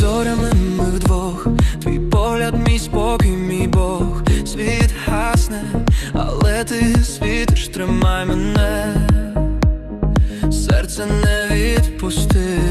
зорями ми вдвох, твій погляд, мій спокій, мій Бог, світ гасне, але ти світиш, тримай мене, серце не відпусти.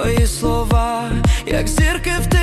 твої слова, як зірки в ти.